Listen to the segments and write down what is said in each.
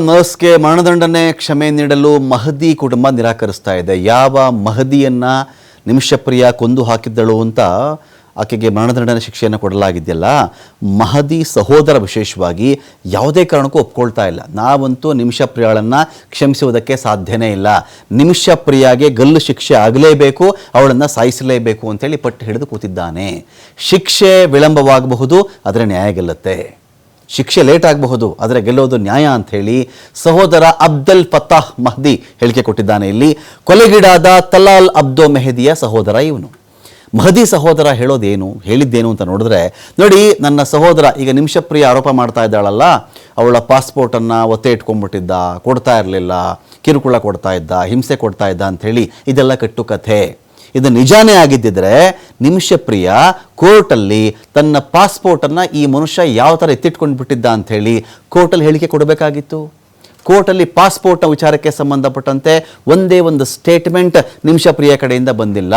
ನರ್ಸ್ಗೆ ಮರಣದಂಡನೆ ಕ್ಷಮೆ ನೀಡಲು ಮಹದಿ ಕುಟುಂಬ ನಿರಾಕರಿಸ್ತಾ ಇದೆ. ಯಾವ ಮಹದಿಯನ್ನ ನಿಮಿಷಪ್ರಿಯ ಕೊಂದು ಹಾಕಿದ್ದಳು ಅಂತ ಆಕೆಗೆ ಮರಣದಂಡನೆ ಶಿಕ್ಷೆಯನ್ನು ಕೊಡಲಾಗಿದೆಯಲ್ಲ. ಮಹದಿ ಸಹೋದರ ವಿಶೇಷವಾಗಿ ಯಾವುದೇ ಕಾರಣಕ್ಕೂ ಒಪ್ಕೊಳ್ತಾ ಇಲ್ಲ. ನಾವಂತೂ ನಿಮಿಷಪ್ರಿಯಾಳನ್ನು ಕ್ಷಮಿಸುವುದಕ್ಕೆ ಸಾಧ್ಯನೇ ಇಲ್ಲ. ನಿಮಿಷಪ್ರಿಯಾಗೆ ಗಲ್ಲು ಶಿಕ್ಷೆ ಆಗಲೇಬೇಕು, ಅವಳನ್ನು ಸಾಯಿಸಲೇಬೇಕು ಅಂತೇಳಿ ಪಟ್ಟು ಹಿಡಿದು ಕೂತಿದ್ದಾನೆ. ಶಿಕ್ಷೆ ವಿಳಂಬವಾಗಬಹುದು, ಆದರೆ ನ್ಯಾಯ ಗೆಲ್ಲುತ್ತೆ. ಶಿಕ್ಷೆ ಲೇಟ್ ಆಗಬಹುದು, ಆದರೆ ಗೆಲ್ಲೋದು ನ್ಯಾಯ ಅಂತ ಹೇಳಿ ಸಹೋದರ ಅಬ್ದಲ್ ಫತಾಹ್ ಮಹದಿ ಹೇಳಿಕೆ ಕೊಟ್ಟಿದ್ದಾನೆ ಇಲ್ಲಿ. ಕೊಲೆಗೀಡಾದ ತಲಾಲ್ ಅಬ್ದೋ ಮೆಹದಿಯ ಸಹೋದರ ಇವನು. ಮಹದಿ ಸಹೋದರ ಹೇಳೋದೇನು, ಹೇಳಿದ್ದೇನು ಅಂತ ನೋಡಿದ್ರೆ, ನೋಡಿ, ನನ್ನ ಸಹೋದರ ಈಗ ನಿಮಿಷಪ್ರಿಯ ಆರೋಪ ಮಾಡ್ತಾ ಇದ್ದಾಳಲ್ಲ, ಅವಳ ಪಾಸ್ಪೋರ್ಟನ್ನು ಒತ್ತೆ ಇಟ್ಕೊಂಡ್ಬಿಟ್ಟಿದ್ದ, ಕೊಡ್ತಾ ಇರಲಿಲ್ಲ, ಕಿರುಕುಳ ಕೊಡ್ತಾ ಇದ್ದ, ಹಿಂಸೆ ಕೊಡ್ತಾ ಇದ್ದ ಅಂಥೇಳಿ ಇದೆಲ್ಲ ಕಟ್ಟುಕಥೆ. ಇದು ನಿಜಾನೇ ಆಗಿದ್ದಿದ್ರೆ ನಿಮಿಷಪ್ರಿಯ ಕೋರ್ಟಲ್ಲಿ ತನ್ನ ಪಾಸ್ಪೋರ್ಟನ್ನು ಈ ಮನುಷ್ಯ ಯಾವ ಥರ ಎತ್ತಿಟ್ಕೊಂಡು ಬಿಟ್ಟಿದ್ದ ಅಂಥೇಳಿ ಕೋರ್ಟಲ್ಲಿ ಹೇಳಿಕೆ ಕೊಡಬೇಕಾಗಿತ್ತು. ಕೋರ್ಟಲ್ಲಿ ಪಾಸ್ಪೋರ್ಟ್ನ ವಿಚಾರಕ್ಕೆ ಸಂಬಂಧಪಟ್ಟಂತೆ ಒಂದೇ ಒಂದು ಸ್ಟೇಟ್ಮೆಂಟ್ ನಿಮಿಷಪ್ರಿಯ ಕಡೆಯಿಂದ ಬಂದಿಲ್ಲ.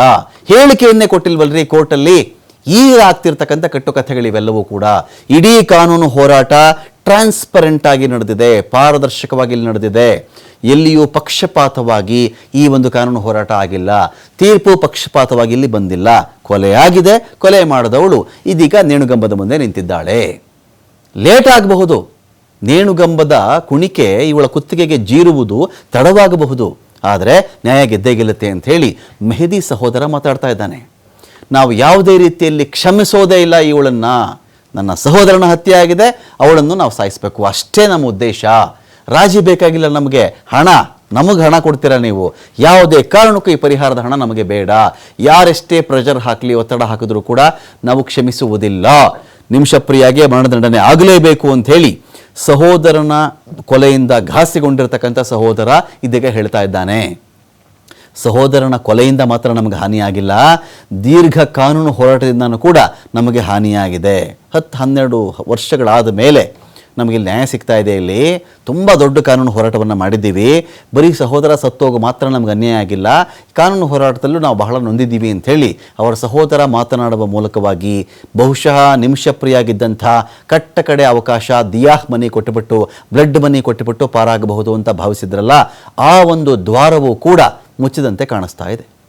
ಹೇಳಿಕೆಯನ್ನೇ ಕೊಟ್ಟಿಲ್ವಲ್ರಿ ಕೋರ್ಟಲ್ಲಿ? ಈಗ ಆಗ್ತಿರ್ತಕ್ಕಂಥ ಕಟ್ಟುಕಥೆಗಳಿವೆಲ್ಲವೂ ಕೂಡ. ಇಡೀ ಕಾನೂನು ಹೋರಾಟ ಟ್ರಾನ್ಸ್ಪರೆಂಟ್ ಆಗಿ ನಡೆದಿದೆ, ಪಾರದರ್ಶಕವಾಗಿ ಇಲ್ಲಿ ನಡೆದಿದೆ. ಎಲ್ಲಿಯೂ ಪಕ್ಷಪಾತವಾಗಿ ಈ ಒಂದು ಕಾನೂನು ಹೋರಾಟ ಆಗಿಲ್ಲ. ತೀರ್ಪು ಪಕ್ಷಪಾತವಾಗಿ ಇಲ್ಲಿ ಬಂದಿಲ್ಲ. ಕೊಲೆಯಾಗಿದೆ ಕೊಲೆ ಮಾಡಿದವಳು. ಇದೀಗ ನೇಣುಗಂಬದ ಮುಂದೆ ನಿಂತಿದ್ದಾಳೆ. ಲೇಟ್ ಆಗಬಹುದು. ನೇಣುಗಂಬದ ಕುಣಿಕೆ ಇವಳ ಕುತ್ತಿಗೆಗೆ ಜೀರುವುದು ತಡವಾಗಬಹುದು. ಆದರೆ ನ್ಯಾಯ ಗೆದ್ದೇ ಗೆಲ್ಲುತ್ತೆ ಅಂತ ಹೇಳಿ ಮೆಹದಿ ಸಹೋದರ ಮಾತಾಡ್ತಾ ಇದ್ದಾನೆ. ನಾವು ಯಾವುದೇ ರೀತಿಯಲ್ಲಿ ಕ್ಷಮಿಸೋದೇ ಇಲ್ಲ ಇವಳನ್ನು. ನನ್ನ ಸಹೋದರನ ಹತ್ಯೆ ಆಗಿದೆ ಅವಳನ್ನು ನಾವು ಸಾಯಿಸಬೇಕು. ಅಷ್ಟೇ ನಮ್ಮ ಉದ್ದೇಶ. ರಾಜಿ ಬೇಕಾಗಿಲ್ಲ ನಮಗೆ ಹಣ. ನಮಗೆ ಹಣ ಕೊಡ್ತೀರಾ ನೀವು? ಯಾವುದೇ ಕಾರಣಕ್ಕೂ ಈ ಪರಿಹಾರದ ಹಣ ನಮಗೆ ಬೇಡ. ಯಾರೆಷ್ಟೇ ಪ್ರೆಷರ್ ಹಾಕಲಿ, ಒತ್ತಡ ಹಾಕಿದ್ರೂ ಕೂಡ ನಾವು ಕ್ಷಮಿಸುವುದಿಲ್ಲ. ನಿಮಿಷಪ್ರಿಯಾಗೆ ಮರಣದಂಡನೆ ಆಗಲೇಬೇಕು ಅಂತ ಹೇಳಿ ಸಹೋದರನ ಕೊಲೆಯಿಂದ ಘಾಸಿಗೊಂಡಿರತಕ್ಕಂಥ ಸಹೋದರ ಇದೀಗ ಹೇಳ್ತಾ ಇದ್ದಾನೆ. ಸಹೋದರನ ಕೊಲೆಯಿಂದ ಮಾತ್ರ ನಮಗೆ ಹಾನಿಯಾಗಿಲ್ಲ. ದೀರ್ಘ ಕಾನೂನು ಹೋರಾಟದಿಂದನೂ ಕೂಡ ನಮಗೆ ಹಾನಿಯಾಗಿದೆ. ಹತ್ತು ಹನ್ನೆರಡು ವರ್ಷಗಳಾದ ಮೇಲೆ ನಮಗೆ ನ್ಯಾಯ ಸಿಗ್ತಾ ಇದೆ ಇಲ್ಲಿ. ತುಂಬ ದೊಡ್ಡ ಕಾನೂನು ಹೋರಾಟವನ್ನು ಮಾಡಿದ್ದೀವಿ. ಬರೀ ಸಹೋದರ ಸತ್ತೋಗ ಮಾತ್ರ ನಮ್ಗೆ ಅನ್ಯಾಯ ಆಗಿಲ್ಲ. ಕಾನೂನು ಹೋರಾಟದಲ್ಲೂ ನಾವು ಬಹಳ ನೊಂದಿದ್ದೀವಿ ಅಂಥೇಳಿ ಅವರ ಸಹೋದರ ಮಾತನಾಡುವ ಮೂಲಕವಾಗಿ ಬಹುಶಃ ನಿಮಿಷಪ್ರಿಯಾಗಿದ್ದಂಥ ಕಟ್ಟ ಕಡೆ ಅವಕಾಶ, ದಿಯಾಹ್ ಮನಿ ಕೊಟ್ಟುಬಿಟ್ಟು, ಬ್ಲಡ್ ಮನಿ ಕೊಟ್ಟುಬಿಟ್ಟು ಪಾರಾಗಬಹುದು ಅಂತ ಭಾವಿಸಿದ್ರಲ್ಲ, ಆ ಒಂದು ದ್ವಾರವೂ ಕೂಡ ಮುಚ್ಚಿದಂತೆ ಕಾಣಿಸ್ತಾ ಇದೆ.